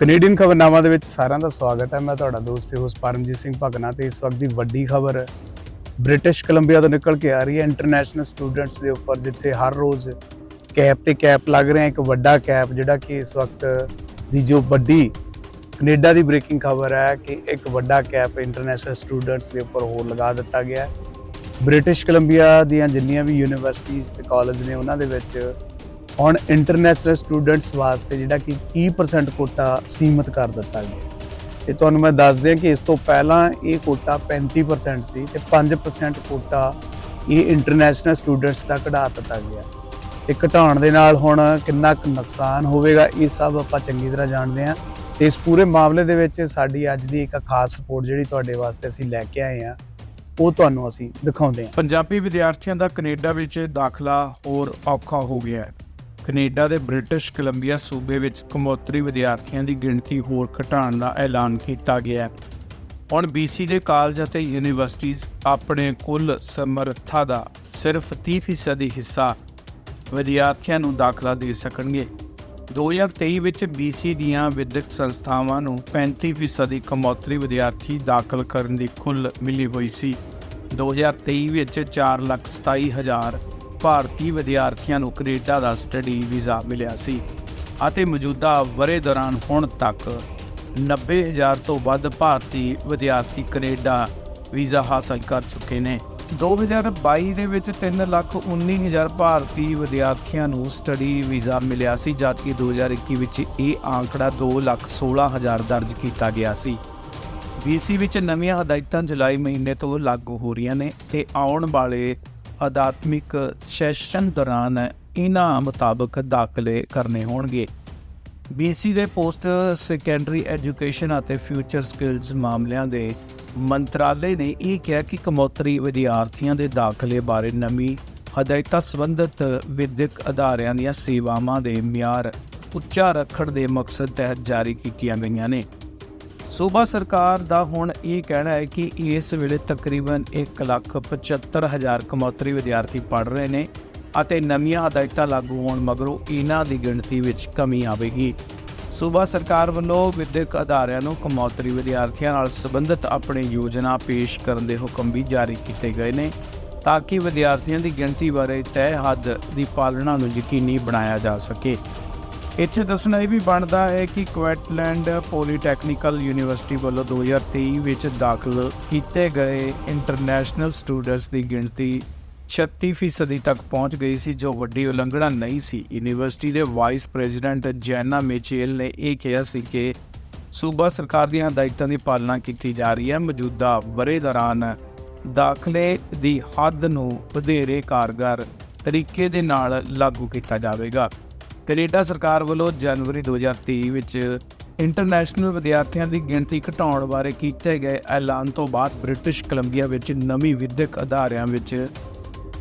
Canadian ਖਬਰਨਾਮਾ ਦੇ ਵਿੱਚ ਸਾਰਿਆਂ ਦਾ ਸਵਾਗਤ ਹੈ। ਮੈਂ ਤੁਹਾਡਾ ਦੋਸਤ ਤੇ ਹੋਸਟ ਪਰਮਜੀਤ ਸਿੰਘ ਭਗਨਾ ਤੇ ਇਸ ਵਕਤ ਦੀ ਵੱਡੀ ਖਬਰ ਬ੍ਰਿਟਿਸ਼ ਕੋਲੰਬੀਆ ਤੋਂ ਨਿਕਲ ਕੇ ਆ ਰਹੀ ਹੈ। ਇੰਟਰਨੈਸ਼ਨਲ ਸਟੂਡੈਂਟਸ ਦੇ ਉੱਪਰ ਜਿੱਥੇ ਹਰ ਰੋਜ਼ ਕੈਪ ਤੇ ਕੈਪ ਲੱਗ ਰਿਹਾ ਇੱਕ ਵੱਡਾ ਕੈਪ ਜਿਹੜਾ ਕਿ ਇਸ ਵਕਤ ਦੀ ਜੋ ਵੱਡੀ ਕੈਨੇਡਾ ਦੀ ਬ੍ਰੇਕਿੰਗ ਖਬਰ ਹੈ ਕਿ ਇੱਕ ਵੱਡਾ ਕੈਪ ਇੰਟਰਨੈਸ਼ਨਲ ਸਟੂਡੈਂਟਸ ਦੇ ਉੱਪਰ ਹੋਰ ਲਗਾ ਦਿੱਤਾ ਗਿਆ ਹੈ। ਬ੍ਰਿਟਿਸ਼ ਕੋਲੰਬੀਆ ਦੀਆਂ ਜਿੰਨੀਆਂ ਵੀ ਯੂਨੀਵਰਸਿਟੀਆਂ ਤੇ ਕਾਲਜ ਨੇ ਉਹਨਾਂ ਦੇ ਵਿੱਚ ਹੁਣ ਇੰਟਰਨੈਸ਼ਨਲ ਸਟੂਡੈਂਟਸ ਵਾਸਤੇ ਜਿਹੜਾ ਕਿ 30% ਕੋਟਾ ਸੀਮਿਤ ਕਰ ਦਿੱਤਾ ਗਿਆ। ਤੇ ਤੁਹਾਨੂੰ ਮੈਂ ਦੱਸ ਦਿਆਂ ਕਿ ਇਸ ਤੋਂ ਪਹਿਲਾਂ ਇਹ ਕੋਟਾ 35% ਸੀ ਤੇ 5% ਕੋਟਾ ਇਹ ਇੰਟਰਨੈਸ਼ਨਲ ਸਟੂਡੈਂਟਸ ਦਾ ਘਟਾ ਦਿੱਤਾ ਗਿਆ। ਤੇ ਘਟਾਉਣ ਦੇ ਨਾਲ ਹੁਣ ਕਿੰਨਾ ਕੁ ਨੁਕਸਾਨ ਹੋਵੇਗਾ, ਇਹ ਸਭ ਆਪਾਂ ਚੰਗੀ ਤਰ੍ਹਾਂ ਜਾਣਦੇ ਹਾਂ। ਤੇ ਇਸ ਪੂਰੇ ਮਾਮਲੇ ਦੇ ਵਿੱਚ ਸਾਡੀ ਅੱਜ ਦੀ ਇੱਕ ਖਾਸ ਰਿਪੋਰਟ ਜਿਹੜੀ ਤੁਹਾਡੇ ਵਾਸਤੇ ਅਸੀਂ ਲੈ ਕੇ ਆਏ ਹਾਂ, ਉਹ ਤੁਹਾਨੂੰ ਅਸੀਂ ਦਿਖਾਉਂਦੇ ਹਾਂ। ਪੰਜਾਬੀ ਵਿਦਿਆਰਥੀਆਂ ਦਾ ਕੈਨੇਡਾ ਵਿੱਚ ਦਾਖਲਾ ਹੋਰ ਔਖਾ ਹੋ ਗਿਆ ਹੈ। ਕੈਨੇਡਾ ਦੇ ਬ੍ਰਿਟਿਸ਼ ਕੋਲੰਬੀਆ ਸੂਬੇ ਵਿੱਚ ਕਮੋਤਰੀ ਵਿਦਿਆਰਥੀਆਂ ਦੀ ਗਿਣਤੀ ਹੋਰ ਘਟਾਉਣ ਦਾ ਐਲਾਨ ਕੀਤਾ ਗਿਆ ਹੈ। ਹੁਣ BC ਦੇ ਕਾਲਜ ਅਤੇ ਯੂਨੀਵਰਸਿਟੀਆਂ ਆਪਣੇ ਕੁੱਲ ਸਮਰੱਥਾ ਦਾ ਸਿਰਫ 30% ਦੀ ਹਿੱਸਾ ਵਿਦਿਆਰਥੀਆਂ ਨੂੰ ਦਾਖਲਾ ਦੇ ਸਕਣਗੇ। 2023 ਵਿੱਚ BC ਦੀਆਂ ਵਿਦਿਅਕ ਸੰਸਥਾਵਾਂ ਨੂੰ 35% ਦੀ ਕਮੌਤਰੀ ਵਿਦਿਆਰਥੀ ਦਾਖਲ ਕਰਨ ਦੀ ਖੁੱਲ੍ਹ ਮਿਲੀ ਹੋਈ ਸੀ। 2023 ਵਿੱਚ 427000 ਭਾਰਤੀ ਵਿਦਿਆਰਥੀਆਂ ਨੂੰ ਕੈਨੇਡਾ ਦਾ ਸਟੱਡੀ ਵੀਜ਼ਾ ਮਿਲਿਆ ਸੀ ਅਤੇ ਮੌਜੂਦਾ ਵਰੇ ਦੌਰਾਨ ਹੁਣ ਤੱਕ 90000 ਤੋਂ ਵੱਧ ਭਾਰਤੀ ਵਿਦਿਆਰਥੀ ਕੈਨੇਡਾ ਵੀਜ਼ਾ ਹਾਸਲ ਕਰ ਚੁੱਕੇ ਨੇ। 2022 ਦੇ ਵਿੱਚ 319000 ਭਾਰਤੀ ਵਿਦਿਆਰਥੀਆਂ ਨੂੰ ਸਟੱਡੀ ਵੀਜ਼ਾ ਮਿਲਿਆ ਸੀ, ਜਦਕਿ 2021 ਵਿੱਚ ਇਹ ਆંકੜਾ 216000 ਦਰਜ ਕੀਤਾ ਗਿਆ ਸੀ। BC ਵਿੱਚ ਨਵੀਆਂ ਹਦਾਇਤਾਂ ਜੁਲਾਈ ਮਹੀਨੇ ਤੋਂ ਲਾਗੂ ਹੋ ਰਹੀਆਂ ਨੇ ਤੇ ਆਉਣ ਵਾਲੇ ਅਦਾਤਮਿਕ ਸੈਸ਼ਨ ਦੌਰਾਨ ਇਹਨਾਂ ਮੁਤਾਬਕ ਦਾਖਲੇ ਕਰਨੇ ਹੋਣਗੇ। BC ਦੇ ਪੋਸਟ ਸੈਕੰਡਰੀ ਐਜੂਕੇਸ਼ਨ ਅਤੇ ਫਿਊਚਰ ਸਕਿੱਲਸ ਮਾਮਲਿਆਂ ਦੇ ਮੰਤਰਾਲੇ ਨੇ ਇਹ ਕਿਹਾ ਕਿ ਕਮੌਤਰੀ ਵਿਦਿਆਰਥੀਆਂ ਦੇ ਦਾਖਲੇ ਬਾਰੇ ਨਵੀਂ ਹਦਾਇਤਾਂ ਸੰਬੰਧਿਤ ਵਿਦਿਅਕ ਅਦਾਰਿਆਂ ਦੀਆਂ ਸੇਵਾਵਾਂ ਦੇ ਮਿਆਰ ਉੱਚਾ ਰੱਖਣ ਦੇ ਮਕਸਦ ਤਹਿਤ ਜਾਰੀ ਕੀਤੀਆਂ ਗਈਆਂ ਨੇ। ਸੂਬਾ ਸਰਕਾਰ ਦਾ ਹੁਣ ਇਹ ਕਹਿਣਾ ਹੈ ਕਿ ਇਸ ਵੇਲੇ ਤਕਰੀਬਨ 1,75,000 ਕਮੌਤਰੀ ਵਿਦਿਆਰਥੀ ਪੜ੍ਹ ਰਹੇ ਨੇ ਅਤੇ ਨਵੀਆਂ ਹਦਾਇਤਾਂ ਲਾਗੂ ਹੋਣ ਮਗਰੋਂ ਇਹਨਾਂ ਦੀ ਗਿਣਤੀ ਵਿੱਚ ਕਮੀ ਆਵੇਗੀ। ਸੂਬਾ ਸਰਕਾਰ ਵੱਲੋਂ ਵਿਦਿਅਕ ਅਦਾਰਿਆਂ ਨੂੰ ਕਮੌਤਰੀ ਵਿਦਿਆਰਥੀਆਂ ਨਾਲ ਸੰਬੰਧਿਤ ਆਪਣੇ ਯੋਜਨਾ ਪੇਸ਼ ਕਰਨ ਦੇ ਹੁਕਮ ਵੀ ਜਾਰੀ ਕੀਤੇ ਗਏ ਨੇ ਤਾਂ ਕਿ ਵਿਦਿਆਰਥੀਆਂ ਦੀ ਗਿਣਤੀ ਬਾਰੇ ਤੈਅ ਹੱਦ ਦੀ ਪਾਲਣਾ ਨੂੰ ਯਕੀਨੀ ਬਣਾਇਆ ਜਾ ਸਕੇ। ਇੱਥੇ ਦੱਸਣਾ ਇਹ ਵੀ ਬਣਦਾ ਹੈ ਕਿ ਕੁਐਟਲੈਂਡ ਪੋਲੀਟੈਕਨੀਕਲ ਯੂਨੀਵਰਸਿਟੀ ਵੱਲੋਂ 2023 ਵਿੱਚ ਦਾਖਲ ਕੀਤੇ ਗਏ ਇੰਟਰਨੈਸ਼ਨਲ ਸਟੂਡੈਂਟਸ ਦੀ ਗਿਣਤੀ 36% ਤੱਕ ਪਹੁੰਚ ਗਈ ਸੀ, ਜੋ ਵੱਡੀ ਉਲੰਘਣਾ ਨਹੀਂ ਸੀ। ਯੂਨੀਵਰਸਿਟੀ ਦੇ ਵਾਈਸ ਪ੍ਰੈਜ਼ੀਡੈਂਟ ਜੈਨਾ ਮੇਚੇਲ ਨੇ ਇਹ ਕਿਹਾ ਸੀ ਕਿ ਸੂਬਾ ਸਰਕਾਰ ਦੀਆਂ ਹਦਾਇਤਾਂ ਦੀ ਪਾਲਣਾ ਕੀਤੀ ਜਾ ਰਹੀ ਹੈ। ਮੌਜੂਦਾ ਵਰੇ ਦੌਰਾਨ ਦਾਖਲੇ ਦੀ ਹੱਦ ਨੂੰ ਵਧੇਰੇ ਕਾਰਗਰ ਤਰੀਕੇ ਦੇ ਨਾਲ ਲਾਗੂ ਕੀਤਾ ਜਾਵੇਗਾ। ਕੈਨੇਡਾ ਸਰਕਾਰ ਵੱਲੋਂ ਜਨਵਰੀ 2023 ਵਿੱਚ ਇੰਟਰਨੈਸ਼ਨਲ ਵਿਦਿਆਰਥੀਆਂ ਦੀ ਗਿਣਤੀ ਘਟਾਉਣ ਬਾਰੇ ਕੀਤੇ ਗਏ ਐਲਾਨ ਤੋਂ ਬਾਅਦ ਬ੍ਰਿਟਿਸ਼ ਕੋਲੰਬੀਆ ਵਿੱਚ ਨਵੀਂ ਵਿਦਿਅਕ ਅਦਾਰਿਆਂ ਵਿੱਚ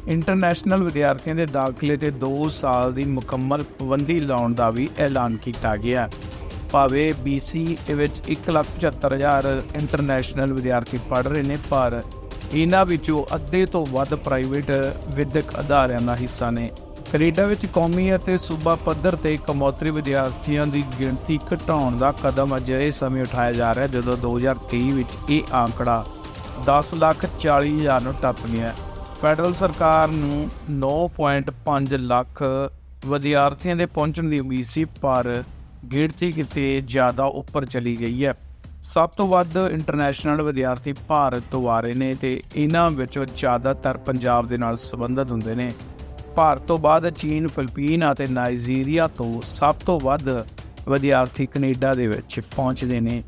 ਇੰਟਰਨੈਸ਼ਨਲ ਵਿਦਿਆਰਥੀਆਂ ਦੇ ਦਾਖਲੇ ਤੇ 2 ਸਾਲ ਦੀ ਮੁਕੰਮਲ ਪਾਬੰਦੀ ਲਾਉਣ ਦਾ ਵੀ ਐਲਾਨ ਕੀਤਾ ਗਿਆ। ਭਾਵੇਂ BC ਵਿੱਚ 1,75,000 ਇੰਟਰਨੈਸ਼ਨਲ ਵਿਦਿਆਰਥੀ ਪੜ੍ਹ ਰਹੇ ਨੇ ਪਰ ਇਹਨਾਂ ਵਿੱਚੋਂ ਅੱਧੇ ਤੋਂ ਵੱਧ ਪ੍ਰਾਈਵੇਟ ਵਿਦਿਅਕ ਅਦਾਰਿਆਂ ਦਾ ਹਿੱਸਾ ਨੇ। ਕੈਨੇਡਾ ਵਿੱਚ ਕੌਮੀ ਅਤੇ ਸੂਬਾ ਪੱਧਰ ਤੇ ਕਮੌਤਰੀ ਵਿਦਿਆਰਥੀਆਂ ਦੀ ਗਿਣਤੀ ਘਟਾਉਣ ਦਾ ਕਦਮ ਅਜਿਹੇ ਸਮੇਂ ਉਠਾਇਆ ਜਾ ਰਿਹਾ ਹੈ, ਜਦੋਂ 2023 ਵਿੱਚ ਇਹ ਆંકੜਾ 10 ਲੱਖ 40 ਹਜ਼ਾਰ ਨੂੰ ਟੱਪ ਗਿਆ ਫੈਡਰਲ ਸਰਕਾਰ ਨੂੰ 9.5 ਲੱਖ ਵਿਦਿਆਰਥੀਆਂ ਦੇ ਪਹੁੰਚਣ ਦੀ ਉਮੀਦ ਸੀ, ਪਰ ਗਿਣਤੀ ਕਿਤੇ ਜ਼ਿਆਦਾ ਉੱਪਰ ਚਲੀ ਗਈ ਹੈ। ਸਭ ਤੋਂ ਵੱਧ ਇੰਟਰਨੈਸ਼ਨਲ ਵਿਦਿਆਰਥੀ ਭਾਰਤ ਤੋਂ ਆ ਰਹੇ ਨੇ ਤੇ ਇਹਨਾਂ ਵਿੱਚੋਂ ਜ਼ਿਆਦਾਤਰ ਪੰਜਾਬ ਦੇ ਨਾਲ ਸੰਬੰਧਿਤ ਹੁੰਦੇ ਨੇ। ਭਾਰਤ ਤੋਂ ਬਾਅਦ ਚੀਨ, ਫਿਲੀਪੀਨ ਅਤੇ ਨਾਈਜੀਰੀਆ ਤੋਂ ਸਭ ਤੋਂ ਵੱਧ ਵਿਦਿਆਰਥੀ ਕੈਨੇਡਾ ਦੇ ਵਿੱਚ ਪਹੁੰਚਦੇ ਨੇ।